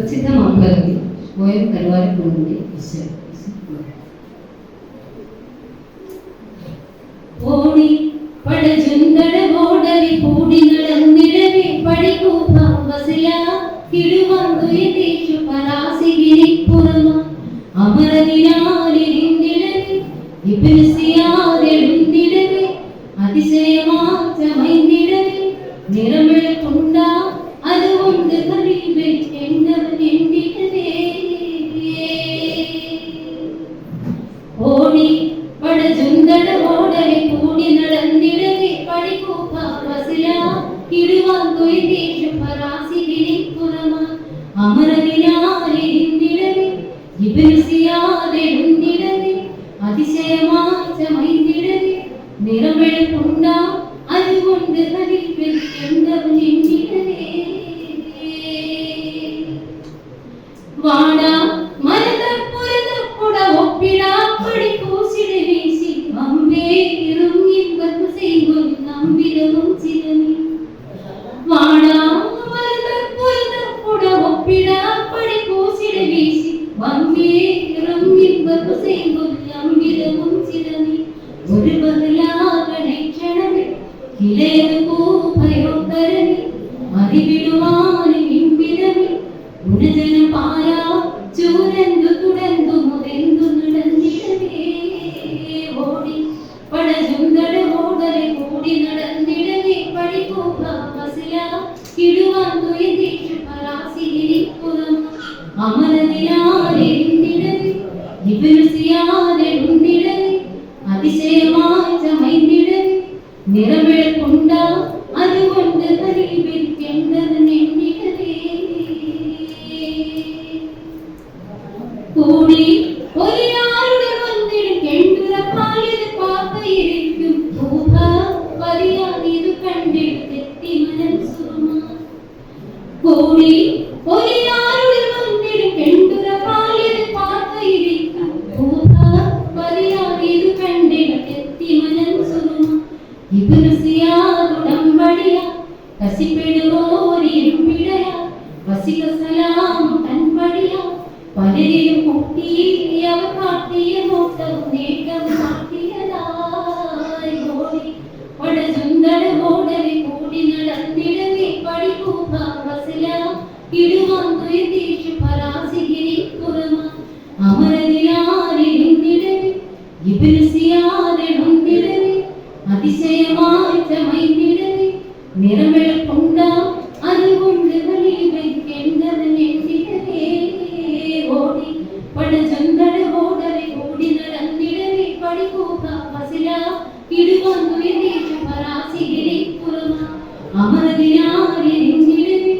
പ്രസിദ്ധമാക്കുകയും poem കരുവാരക്കുണ്ടിന്റെ ഈശ്വരൻ ഓടി പടചുന്തട ഓടവി കൂടി നടന്നിടവേ പടികൂപ്പ വസില കിടുവന്നു യതേഷു പരാസിഗിരി പുറമ. അമരദിനാലിരിന്നിടവേ ഇബ്നസിയാതെഴുന്നിടവേ അതിശയമാറ്റമൈന്നിടവേ നിറമിഴക്കുണ്ട உயிர்த்தேற்றும் பராசி வினைப்புறமா அமரவினாரெதிர்ந்திடவே இபிருசியாரெழுந்திடவே அதிசயமாச்சமைந்திடவே நிறமெழு கொண்டா அது கொண்டு கதிர்வில் எந்தவும் எண்ணி അമ്പേ ഇറുങ്ങി ബർമ്മ ചെയ്തൊരു നമ്പിരവും ചിരമി ഒരു ബഹലാകണേ ക്ഷണമേ കിലേതു ഭയോത്തരമി അതിവിടുവാനും ഇമ്പിരമി ഗുണജന പാരാ ചൂരന്തു തുടർന്നു മുതെന്തു നടന്നിടവേ ഓടി പടചുന്തട ഓടലെ കൂടി നടന്നിടവേ പടികൂപ്പ വസില കിടുവാൻ തുയതീക്ഷു പരാസിരി പുറം അതുകൊണ്ട് കരീപിരിക്കേണ്ടത് എണ്ണിടവേ കൂടി ഒരാളുടെ വന്നിടും കെണ്ടുറപ്പാലിത് പാപ്പയിരിക്കും ഊഹ വലിയാതിതു കണ്ടെടുത്തെത്തി മനസ്സുമ. കൂടി വസിക സലാമു തൻപടിയ പലരിലും കൂട്ടി അവർ കാട്ടിയ നോട്ടം നേട്ടം കാട്ടിയതായി ഓടി പടചുന്തട ഓടവെ കൂടി നടന്നിടവേ പടികൂപ്പ വസലാം. ഇടുവാൻ തുയതീഷു പരാസിഗിരി പുറമ അമരതിയാരിരുന്നിടവേ ഇബ്നുസിയാതെഴുന്നിടവേ അതിശയമായി ചമൈന്നിടവേ നിറമിഴക്കുണ്ട இடுவான் உயர்ந்தேற்ற பராசி விதை புறமா அமரதியார் என் இடுவே